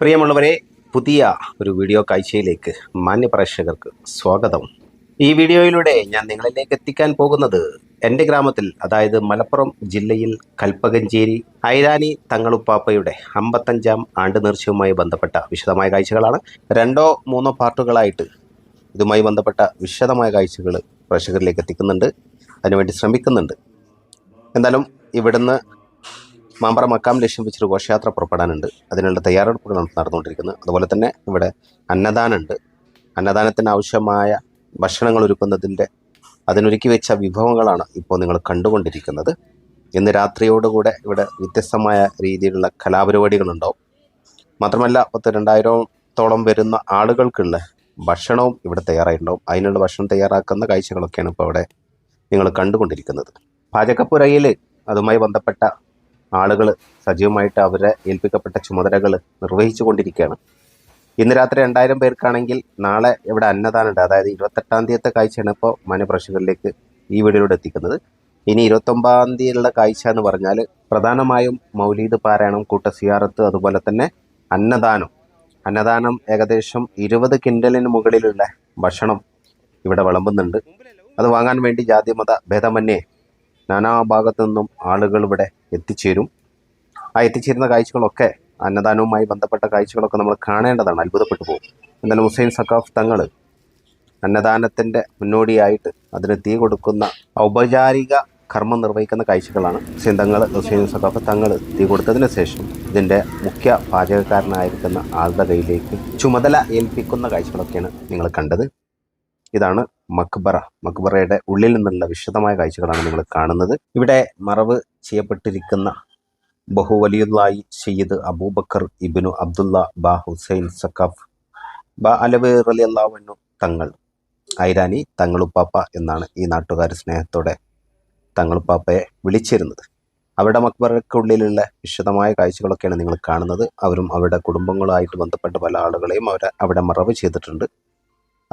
പ്രിയമുള്ളവരെ പുതിയ ഒരു വീഡിയോ കാഴ്ചയിലേക്ക് മാന്യപ്രേക്ഷകർക്ക് സ്വാഗതം. ഈ വീഡിയോയിലൂടെ ഞാൻ നിങ്ങളിലേക്ക് എത്തിക്കാൻ പോകുന്നത് എന്റെ ഗ്രാമത്തിൽ അതായത് മലപ്പുറം ജില്ലയിൽ കൽപ്പകഞ്ചേരി ഐരാനി തങ്ങളുപ്പാപ്പയുടെ അമ്പത്തഞ്ചാം ആണ്ട് നേർച്ചയുമായി ബന്ധപ്പെട്ട വിശദമായ കാഴ്ചകളാണ്. രണ്ടോ മൂന്നോ പാർട്ടുകളായിട്ട് ഇതുമായി ബന്ധപ്പെട്ട വിശദമായ കാഴ്ചകൾ പ്രേക്ഷകരിലേക്ക് എത്തിക്കുന്നുണ്ട്. അതിനുവേണ്ടി ശ്രമിക്കുന്നുണ്ട്. എന്തായാലും ഇവിടുന്ന് മാമ്പറ മക്കാം ലക്ഷ്യം വെച്ചൊരു ഘോഷയാത്ര പുറപ്പെടാനുണ്ട്. അതിനുള്ള തയ്യാറെടുപ്പുകളാണ് നടന്നുകൊണ്ടിരിക്കുന്നത് അതുപോലെ തന്നെ ഇവിടെ അന്നദാനമുണ്ട്. അന്നദാനത്തിന് ആവശ്യമായ ഭക്ഷണങ്ങൾ ഒരുക്കുന്നതിന്റെ അതിനൊരുക്കി വെച്ച വിഭവങ്ങളാണ് ഇപ്പോൾ നിങ്ങൾ കണ്ടുകൊണ്ടിരിക്കുന്നത്. ഇന്ന് രാത്രിയോടുകൂടെ ഇവിടെ വ്യത്യസ്തമായ രീതിയിലുള്ള കലാപരിപാടികളുണ്ടാവും. മാത്രമല്ല പത്ത് രണ്ടായിരത്തോളം വരുന്ന ആളുകൾക്കുള്ള ഭക്ഷണവും ഇവിടെ തയ്യാറായിട്ടുണ്ടാവും. അതിനുള്ള ഭക്ഷണം തയ്യാറാക്കുന്ന കാഴ്ചകളൊക്കെയാണ് ഇപ്പോൾ അവിടെ നിങ്ങൾ കണ്ടുകൊണ്ടിരിക്കുന്നത്. പാചകപ്പുരയിൽ അതുമായി ബന്ധപ്പെട്ട ആളുകൾ സജീവമായിട്ട് അവരെ ഏൽപ്പിക്കപ്പെട്ട ചുമതലകൾ നിർവഹിച്ചു കൊണ്ടിരിക്കുകയാണ്. ഇന്ന് രാത്രി രണ്ടായിരം പേർക്കാണെങ്കിൽ നാളെ ഇവിടെ അന്നദാനമുണ്ട്. അതായത് ഇരുപത്തെട്ടാം തീയതിയത്തെ കാഴ്ചയാണ് ഇപ്പോൾ മാന്യപ്രേക്ഷകരിലേക്ക് ഈ വീഡിയോയിലൂടെ എത്തിക്കുന്നത്. ഇനി ഇരുപത്തൊമ്പതാം തീയതിയുള്ള കാഴ്ച എന്ന് പറഞ്ഞാൽ പ്രധാനമായും മൗലീദ് പാരായണം കൂട്ട സിയാറത്ത് അതുപോലെ തന്നെ അന്നദാനം. അന്നദാനം ഏകദേശം ഇരുപത് കിൻഡലിന് മുകളിലുള്ള ഭക്ഷണം ഇവിടെ വിളമ്പുന്നുണ്ട്. അത് വാങ്ങാൻ വേണ്ടി ജാതിമത ഭേദമന്യേ നാനാഭാഗത്തു നിന്നും ആളുകൾ ഇവിടെ എത്തിച്ചേരും. ആ എത്തിച്ചേരുന്ന കാഴ്ചകളൊക്കെ അന്നദാനവുമായി ബന്ധപ്പെട്ട കാഴ്ചകളൊക്കെ നമ്മൾ കാണേണ്ടതാണ്. അത്ഭുതപ്പെട്ടു പോകും. എന്നാലും ഹുസൈൻ സക്കാഫ് തങ്ങൾ അന്നദാനത്തിന്റെ മുന്നോടിയായിട്ട് അതിന് തീ കൊടുക്കുന്ന ഔപചാരിക കർമ്മം നിർവഹിക്കുന്ന കാഴ്ചകളാണ് ഹുസൈൻ തങ്ങൾ ഹുസൈൻ സക്കാഫ് തങ്ങൾ തീ കൊടുത്തതിന് ശേഷം ഇതിന്റെ മുഖ്യ പാചകക്കാരനായിരിക്കുന്ന ആളുടെ കയ്യിലേക്ക് ചുമതല ഏൽപ്പിക്കുന്ന കാഴ്ചകളൊക്കെയാണ് നിങ്ങൾ കണ്ടത്. ഇതാണ് മക്ബറ മക്ബറയുടെ ഉള്ളിൽ നിന്നുള്ള വിശദമായ കാഴ്ചകളാണ് നിങ്ങൾ കാണുന്നത്. ഇവിടെ മറവ് ചെയ്യപ്പെട്ടിരിക്കുന്ന ബഹുവലിയുള്ളായി സയ്യിദ് അബൂബക്കർ ഇബിനു അബ്ദുള്ള ബാ ഹുസൈൻ സക്കാഫ് ബാ അലവ് റലി അള്ളാഹുനു തങ്ങൾ ഐരാനി തങ്ങളുപ്പാപ്പ എന്നാണ് ഈ നാട്ടുകാർ സ്നേഹത്തോടെ തങ്ങളുപ്പാപ്പയെ വിളിച്ചിരുന്നത്. അവരുടെ മക്ബറക്കുള്ളിലുള്ള വിശദമായ കാഴ്ചകളൊക്കെയാണ് നിങ്ങൾ കാണുന്നത്. അവരും അവരുടെ കുടുംബങ്ങളുമായിട്ട് ബന്ധപ്പെട്ട പല ആളുകളെയും അവർ അവിടെ മറവ് ചെയ്തിട്ടുണ്ട്.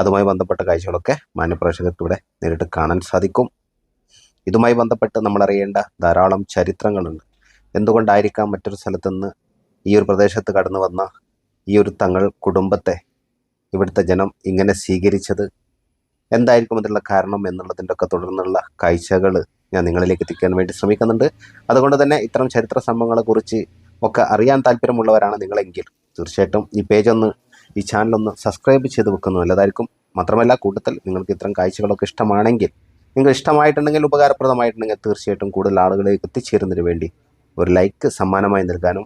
അതുമായി ബന്ധപ്പെട്ട കാഴ്ചകളൊക്കെ മാന്യപ്രേക്ഷകർക്ക് ഇവിടെ നേരിട്ട് കാണാൻ സാധിക്കും. ഇതുമായി ബന്ധപ്പെട്ട് നമ്മൾ അറിയേണ്ട ധാരാളം ചരിത്രങ്ങളുണ്ട്. എന്തുകൊണ്ടായിരിക്കാം മറ്റൊരു സ്ഥലത്തു നിന്ന് ഈ ഒരു പ്രദേശത്ത് കടന്നു വന്ന ഈ ഒരു തങ്ങൾ കുടുംബത്തെ ഇവിടുത്തെ ജനം ഇങ്ങനെ സ്വീകരിച്ചത്? എന്തായിരിക്കും അതിനുള്ള കാരണം എന്നുള്ളതിന്റെ ഒക്കെ തുടർന്നുള്ള കാഴ്ചകൾ ഞാൻ നിങ്ങളിലേക്ക് എത്തിക്കാൻ വേണ്ടി ശ്രമിക്കുന്നുണ്ട്. അതുകൊണ്ട് തന്നെ ഇത്തരം ചരിത്ര സംഭവങ്ങളെക്കുറിച്ച് ഒക്കെ അറിയാൻ താല്പര്യമുള്ളവരാണ് നിങ്ങളെങ്കിൽ. തീർച്ചയായിട്ടും ഈ പേജ് ഒന്ന് ഈ ചാനലൊന്ന് സബ്സ്ക്രൈബ് ചെയ്ത് വെക്കുന്നത് നല്ലതായിരിക്കും. മാത്രമല്ല കൂട്ടത്തിൽ നിങ്ങൾക്ക് ഇത്തരം കാഴ്ചകളൊക്കെ ഇഷ്ടമാണെങ്കിൽ നിങ്ങൾ ഇഷ്ടമായിട്ടുണ്ടെങ്കിൽ ഉപകാരപ്രദമായിട്ടുണ്ടെങ്കിൽ തീർച്ചയായിട്ടും കൂടുതൽ ആളുകളിലേക്ക് എത്തിച്ചേരുന്നതിന് വേണ്ടി ഒരു ലൈക്ക് സമ്മാനമായി നൽകാനും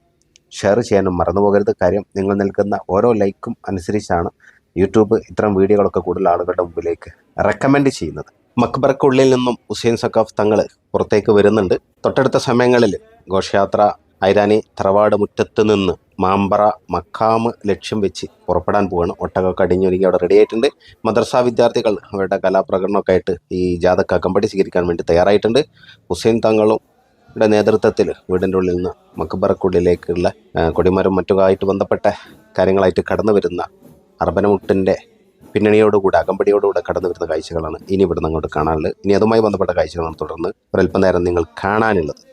ഷെയർ ചെയ്യാനും മറന്നു പോകരുത്. കാര്യം നിങ്ങൾ നൽകുന്ന ഓരോ ലൈക്കും അനുസരിച്ചാണ് യൂട്യൂബ് ഇത്തരം വീഡിയോകളൊക്കെ കൂടുതൽ ആളുകളുടെ മുമ്പിലേക്ക് റെക്കമെൻഡ് ചെയ്യുന്നത്. മക്ബറക്കുള്ളിൽ നിന്നും ഹുസൈൻ സക്കാഫ് തങ്ങൾ പുറത്തേക്ക് വരുന്നുണ്ട്. തൊട്ടടുത്ത സമയങ്ങളിൽ ഘോഷയാത്ര ഐരാനി തറവാട് മുറ്റത്ത് നിന്ന് മാമ്പറ മക്കാമ് ലക്ഷ്യം വെച്ച് പുറപ്പെടാൻ പോവാണ്. ഒട്ടകമൊക്കെ അടിഞ്ഞൊരുങ്ങി അവിടെ റെഡി ആയിട്ടുണ്ട്. മദ്രസ വിദ്യാർത്ഥികൾ അവരുടെ കലാപ്രകടനമൊക്കെ ആയിട്ട് ഈ ജാഥക്ക് അകമ്പടി സ്വീകരിക്കാൻ വേണ്ടി തയ്യാറായിട്ടുണ്ട്. ഹുസൈൻ തങ്ങളും യുടെ നേതൃത്വത്തിൽ വീടിന്റെ ഉള്ളിൽ നിന്ന് മക്ബറക്കുള്ളിലേക്കുള്ള കൊടിമരം മറ്റുമായിട്ട് ബന്ധപ്പെട്ട കാര്യങ്ങളായിട്ട് കടന്നു വരുന്ന അർബനമുട്ടിന്റെ പിന്നണിയോടുകൂടെ അകമ്പടിയോടുകൂടെ കടന്നു വരുന്ന കാഴ്ചകളാണ് ഇനി ഇവിടുന്ന് അങ്ങോട്ട് കാണാനുള്ളത്. ഇനി അതുമായി ബന്ധപ്പെട്ട കാഴ്ചകളാണ് തുടർന്ന് ഒരല്പം നേരം നിങ്ങൾ കാണാനുള്ളത്.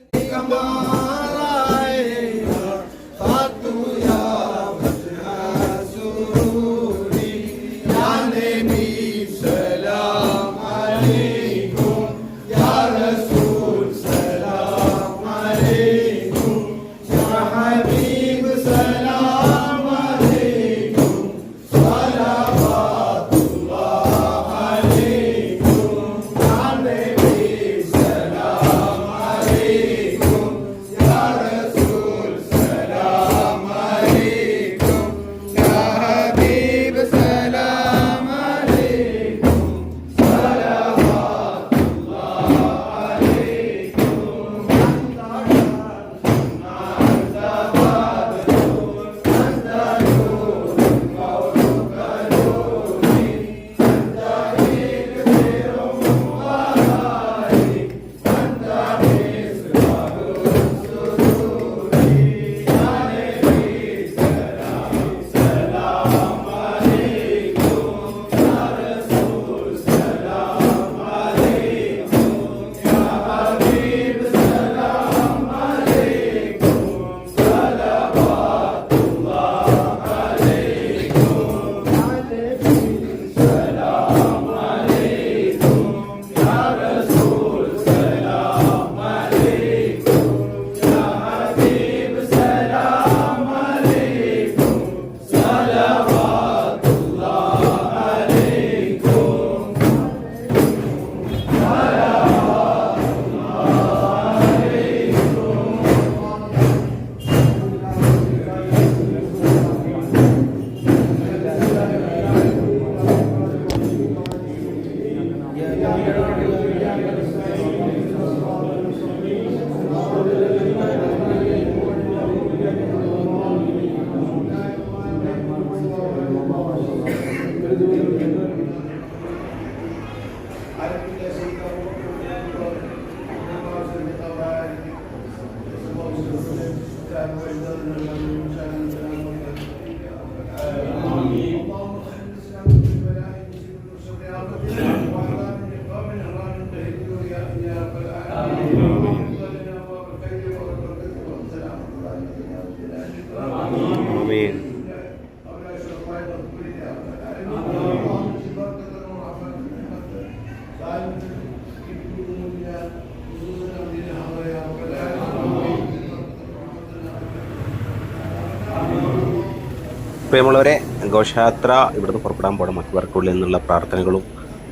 പ്രിയമുള്ളവരെ ഘോഷയാത്ര ഇവിടുന്ന് പുറപ്പെടാൻ പോകണം മക്ബർക്കുള്ളിൽ നിന്നുള്ള പ്രാർത്ഥനകളും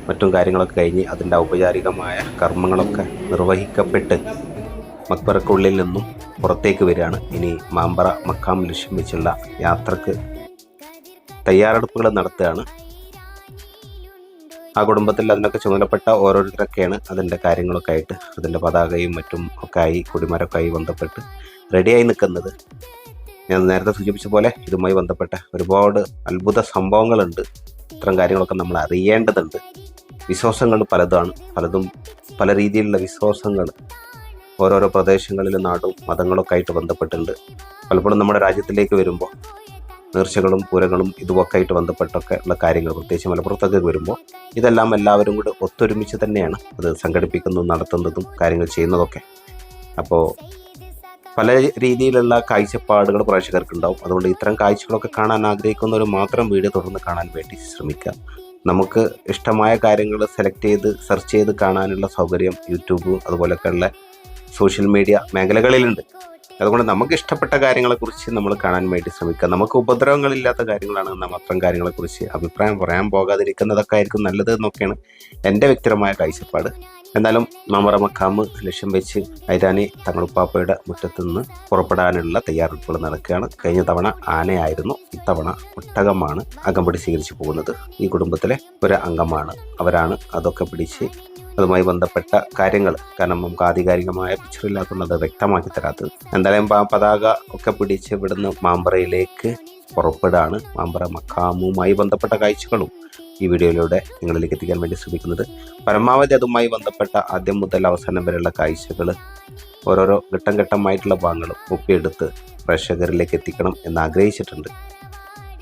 മറ്റും കാര്യങ്ങളൊക്കെ കഴിഞ്ഞ് അതിന്റെ ഔപചാരികമായ കർമ്മങ്ങളൊക്കെ നിർവഹിക്കപ്പെട്ട് മക്ബറക്കുള്ളിൽ നിന്നും പുറത്തേക്ക് വരികയാണ്. ഇനി മാമ്പറ മക്കാം ലക്ഷ്യം വെച്ചുള്ള യാത്രയ്ക്ക് തയ്യാറെടുപ്പുകൾ നടത്തുകയാണ്. ആ കുടുംബത്തിൽ അതിനൊക്കെ ചുമതലപ്പെട്ട ഓരോരുത്തരൊക്കെയാണ് അതിന്റെ കാര്യങ്ങളൊക്കെ ആയിട്ട് അതിന്റെ പതാകയും മറ്റും ഒക്കെ ആയി കുടിമരൊക്കെ ആയി ബന്ധപ്പെട്ട് റെഡിയായി നിൽക്കുന്നത്. ഞാൻ നേരത്തെ സൂചിപ്പിച്ച പോലെ ഇതുമായി ബന്ധപ്പെട്ട ഒരുപാട് അത്ഭുത സംഭവങ്ങളുണ്ട്. ഇത്തരം കാര്യങ്ങളൊക്കെ നമ്മൾ അറിയേണ്ടതുണ്ട്. വിശ്വാസങ്ങൾ പലതാണ്. പലതും പല രീതിയിലുള്ള വിശ്വാസങ്ങൾ ഓരോരോ പ്രദേശങ്ങളിലും നാടും മതങ്ങളൊക്കെ ആയിട്ട് ബന്ധപ്പെട്ടിട്ടുണ്ട്. പലപ്പോഴും നമ്മുടെ രാജ്യത്തിലേക്ക് വരുമ്പോൾ നേർച്ചകളും പൂരങ്ങളും ഇതുമൊക്കെ ആയിട്ട് ബന്ധപ്പെട്ടൊക്കെ ഉള്ള കാര്യങ്ങൾ പ്രത്യേകിച്ച് മലപ്പുറത്തൊക്കെ വരുമ്പോൾ ഇതെല്ലാം എല്ലാവരും കൂടി ഒത്തൊരുമിച്ച് തന്നെയാണ് അത് സംഘടിപ്പിക്കുന്നതും നടത്തുന്നതും കാര്യങ്ങൾ ചെയ്യുന്നതൊക്കെ. അപ്പോൾ പല രീതിയിലുള്ള കാഴ്ചപ്പാടുകൾ പ്രേക്ഷകർക്ക് ഉണ്ടാവും അതുകൊണ്ട് ഇത്തരം കാഴ്ചകളൊക്കെ കാണാൻ ആഗ്രഹിക്കുന്നവർ മാത്രം വീഡിയോ തുടർന്ന് കാണാൻ വേണ്ടി ശ്രമിക്കുക. നമുക്ക് ഇഷ്ടമായ കാര്യങ്ങൾ സെലക്ട് ചെയ്ത് സെർച്ച് ചെയ്ത് കാണാനുള്ള സൗകര്യം യൂട്യൂബ് അതുപോലെയൊക്കെയുള്ള സോഷ്യൽ മീഡിയ മേഖലകളിലുണ്ട്. അതുകൊണ്ട് നമുക്ക് ഇഷ്ടപ്പെട്ട കാര്യങ്ങളെക്കുറിച്ച് നമ്മൾ കാണാൻ വേണ്ടി ശ്രമിക്കുക. നമുക്ക് ഉപദ്രവങ്ങളില്ലാത്ത കാര്യങ്ങളാണ് എന്നാൽ അത്തരം കാര്യങ്ങളെക്കുറിച്ച് അഭിപ്രായം പറയാൻ പോകാതിരിക്കുന്നതൊക്കെ ആയിരിക്കും നല്ലത് എന്നൊക്കെയാണ് എന്റെ വ്യക്തിപരമായ കാഴ്ചപ്പാട്. എന്നാലും മാമറ മക്കാമ് ലക്ഷ്യം വെച്ച് ഐരാനി തങ്ങളുപ്പാപ്പയുടെ മുറ്റത്ത് നിന്ന് പുറപ്പെടാനുള്ള തയ്യാറെടുപ്പുകൾ നടക്കുകയാണ്. കഴിഞ്ഞ തവണ ആനയായിരുന്നു. ഇത്തവണ ഒട്ടകമാണ് അകമ്പടി സ്വീകരിച്ചു പോകുന്നത്. ഈ കുടുംബത്തിലെ ഒരു അംഗമാണ് അവരാണ്. അതൊക്കെ പിടിച്ച് അതുമായി ബന്ധപ്പെട്ട കാര്യങ്ങൾ കാരണം നമുക്ക് ആധികാരികമായ പിക്ചറില്ലാത്തത് വ്യക്തമാക്കി തരാത്തത്. എന്തായാലും പതാക ഒക്കെ പിടിച്ച് ഇവിടുന്ന് മാമ്പറയിലേക്ക് പുറപ്പെടാണ് മാമ്പറ മക്കാമുമായി ബന്ധപ്പെട്ട കാഴ്ചകളും ഈ വീഡിയോയിലൂടെ നിങ്ങളിലേക്ക് എത്തിക്കാൻ വേണ്ടി ശ്രമിക്കുന്നത്. പരമാവധി അതുമായി ബന്ധപ്പെട്ട ആദ്യം മുതൽ അവസാനം വരെയുള്ള കാഴ്ചകൾ ഓരോരോ ഘട്ടം ഘട്ടമായിട്ടുള്ള ഭാഗങ്ങളും ഒപ്പിയെടുത്ത് പ്രേക്ഷകരിലേക്ക് എത്തിക്കണം എന്ന് ആഗ്രഹിച്ചിട്ടുണ്ട്.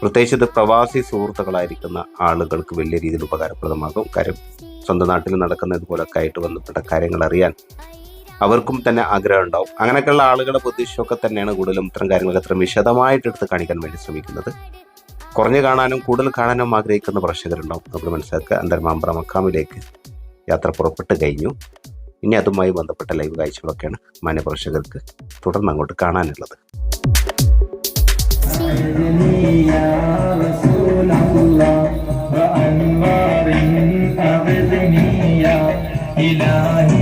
പ്രത്യേകിച്ച് ഇത് പ്രവാസി സുഹൃത്തുക്കളായിരിക്കുന്ന ആളുകൾക്ക് വലിയ രീതിയിൽ ഉപകാരപ്രദമാകും. കാര്യം സ്വന്തം നാട്ടിൽ നടക്കുന്ന ഇതുപോലൊക്കെ ആയിട്ട് ബന്ധപ്പെട്ട കാര്യങ്ങൾ അറിയാൻ അവർക്കും തന്നെ ആഗ്രഹം ഉണ്ടാവും. അങ്ങനെയൊക്കെയുള്ള ആളുകളുടെ ബുദ്ധിഷൊക്കെ തന്നെയാണ് കൂടുതലും ഇത്തരം കാര്യങ്ങളൊക്കെ അത്ര വിശദമായിട്ട് എടുത്ത് കാണിക്കാൻ വേണ്ടി ശ്രമിക്കുന്നത്. കുറഞ്ഞു കാണാനും കൂടുതൽ കാണാനും ആഗ്രഹിക്കുന്ന പ്രേക്ഷകരുണ്ടാവും നമ്മൾ മനസ്സിലാക്കുക അന്തർമാമ്പ്ര മക്കാമിലേക്ക് യാത്ര പുറപ്പെട്ട് കഴിഞ്ഞു ഇനി അതുമായി ബന്ധപ്പെട്ട ലൈവ് കാഴ്ചകളൊക്കെയാണ് മാന്യ പ്രേക്ഷകർക്ക് തുടർന്ന് അങ്ങോട്ട് കാണാനുള്ളത് سيدني يا رسول الله وأنوار أغثني يا إلهي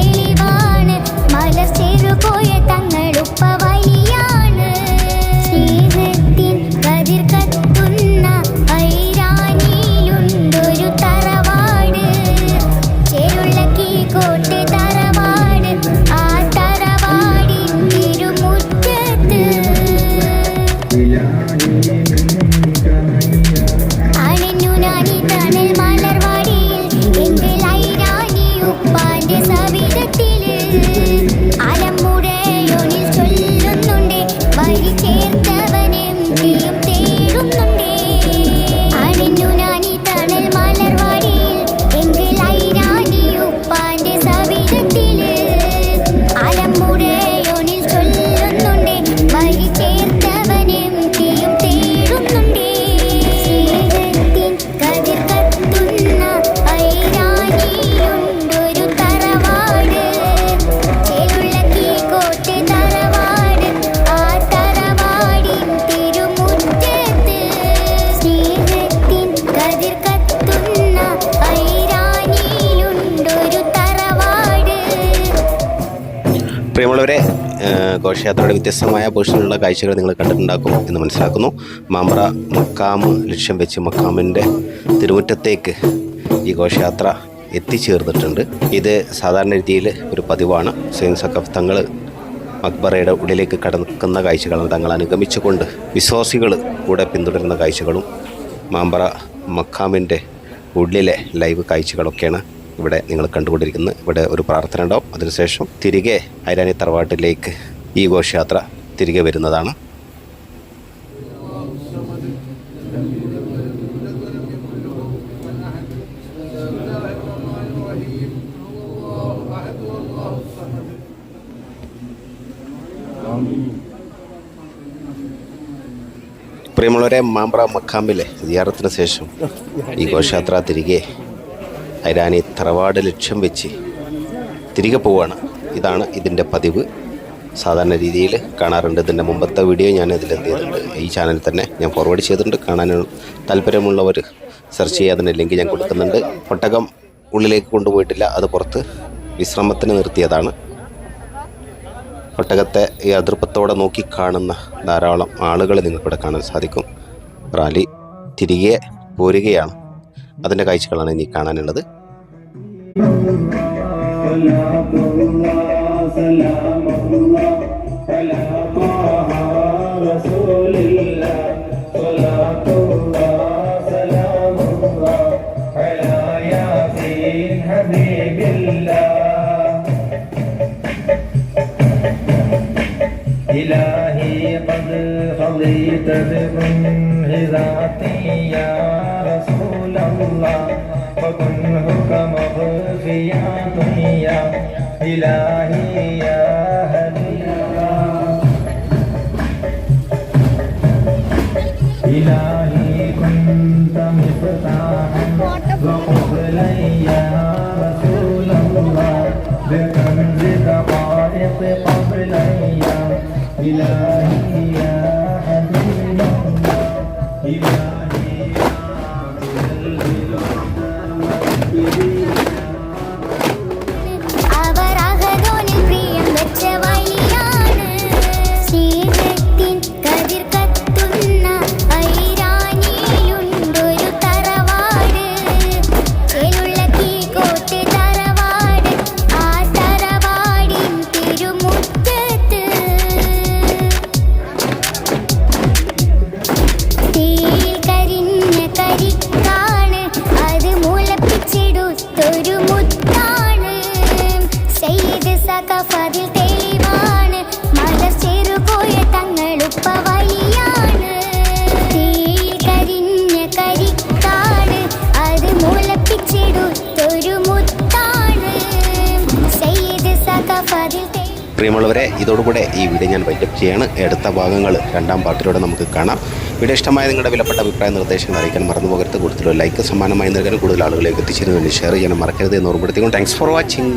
ഘോഷയാത്രയുടെ വ്യത്യസ്തമായ പോഷനുള്ള കാഴ്ചകൾ നിങ്ങൾ കണ്ടിട്ടുണ്ടാക്കും എന്ന് മനസ്സിലാക്കുന്നു. മാമ്പ്ര മക്കാമ് ലക്ഷ്യം വെച്ച് മക്കാമിന്റെ തിരുമുറ്റത്തേക്ക് ഈ ഘോഷയാത്ര എത്തിച്ചേർന്നിട്ടുണ്ട്. ഇത് സാധാരണ രീതിയിൽ ഒരു പതിവാണ്. സ്വയം സക്കഫ് തങ്ങൾ മക്ബറയുടെ ഉള്ളിലേക്ക് കടക്കുന്ന കാഴ്ചകളും തങ്ങൾ അനുഗമിച്ചുകൊണ്ട് വിശ്വാസികൾ കൂടെ പിന്തുടരുന്ന കാഴ്ചകളും മാമ്പ്ര മക്കാമിന്റെ ഉള്ളിലെ ലൈവ് കാഴ്ചകളൊക്കെയാണ് ഇവിടെ നിങ്ങൾ കണ്ടുകൊണ്ടിരിക്കുന്നത്. ഇവിടെ ഒരു പ്രാർത്ഥന ഉണ്ടാവും. അതിനുശേഷം തിരികെ ഐരാനി തറവാട്ടിലേക്ക് ഈ ഘോഷയാത്ര തിരികെ വരുന്നതാണ്. പ്രിയമുള്ളവരെ മാമ്പ്ര മക്കാമ്പിലെ വിദ്യാർത്ഥത്തിന് ശേഷം ഈ ഘോഷയാത്ര തിരികെ ഐരാനി തറവാട് ലക്ഷ്യം വെച്ച് തിരികെ പോവുകയാണ് ഇതാണ് ഇതിന്റെ പതിവ്. സാധാരണ രീതിയിൽ കാണാറുണ്ട്. ഇതിന്റെ മുമ്പത്തെ വീഡിയോ ഞാൻ ഇതിൽ ചെയ്തിട്ടുണ്ട് ഈ ചാനലിൽ തന്നെ ഞാൻ ഫോർവേഡ് ചെയ്തിട്ടുണ്ട്. കാണാൻ താല്പര്യമുള്ളവർ സെർച്ച് ചെയ്യാൻ തന്നെ ലിങ്ക് ഞാൻ കൊടുക്കുന്നുണ്ട്. ഒട്ടകം ഉള്ളിലേക്ക് കൊണ്ടുപോയിട്ടില്ല. അത് പുറത്ത് വിശ്രമത്തിന് നിർത്തിയതാണ്. ഒട്ടകത്തെ ഈ അതിർപ്പത്തോടെ നോക്കി കാണുന്ന ധാരാളം ആളുകൾ നിങ്ങൾക്കിവിടെ കാണാൻ സാധിക്കും. റാലി തിരികെ പോരുകയാണ്. അതിന്റെ കാഴ്ചകളാണ് ഇനി കാണാനുള്ളത്. سلام الله على طه رسول الله صلاة الله سلام الله على ياسين حبيب الله إلهي قد خضيت بكنه ذاتي يا رسول الله وكنه كمغفيا يا إلهي يا ilahi ya ilahi kun പ്രിയമുള്ളവരെ ഇതോടുകൂടെ ഈ വീഡിയോ ഞാൻ വൈൻഡപ്പ് ചെയ്യാണ്. എടുത്ത ഭാഗങ്ങൾ രണ്ടാം പാർട്ടിലൂടെ നമുക്ക് കാണാം. വീഡിയോ ഇഷ്ടമായ നിങ്ങളുടെ വിലപ്പെട്ട അഭിപ്രായ നിർദ്ദേശങ്ങൾ അറിയിക്കാൻ മറന്നു പോകരുത്. കൂടുതൽ ലൈക്ക് സമ്മാനമായി നൽകാൻ കൂടുതൽ ആളുകളിലേക്ക് എത്തിച്ചേരുന്നതിന് ഷെയർ ചെയ്യാൻ മറക്കരുത് എന്ന് ഓർമ്മപ്പെടുത്തിക്കൊണ്ട് താങ്ക്സ് ഫോർ വാച്ചിങ്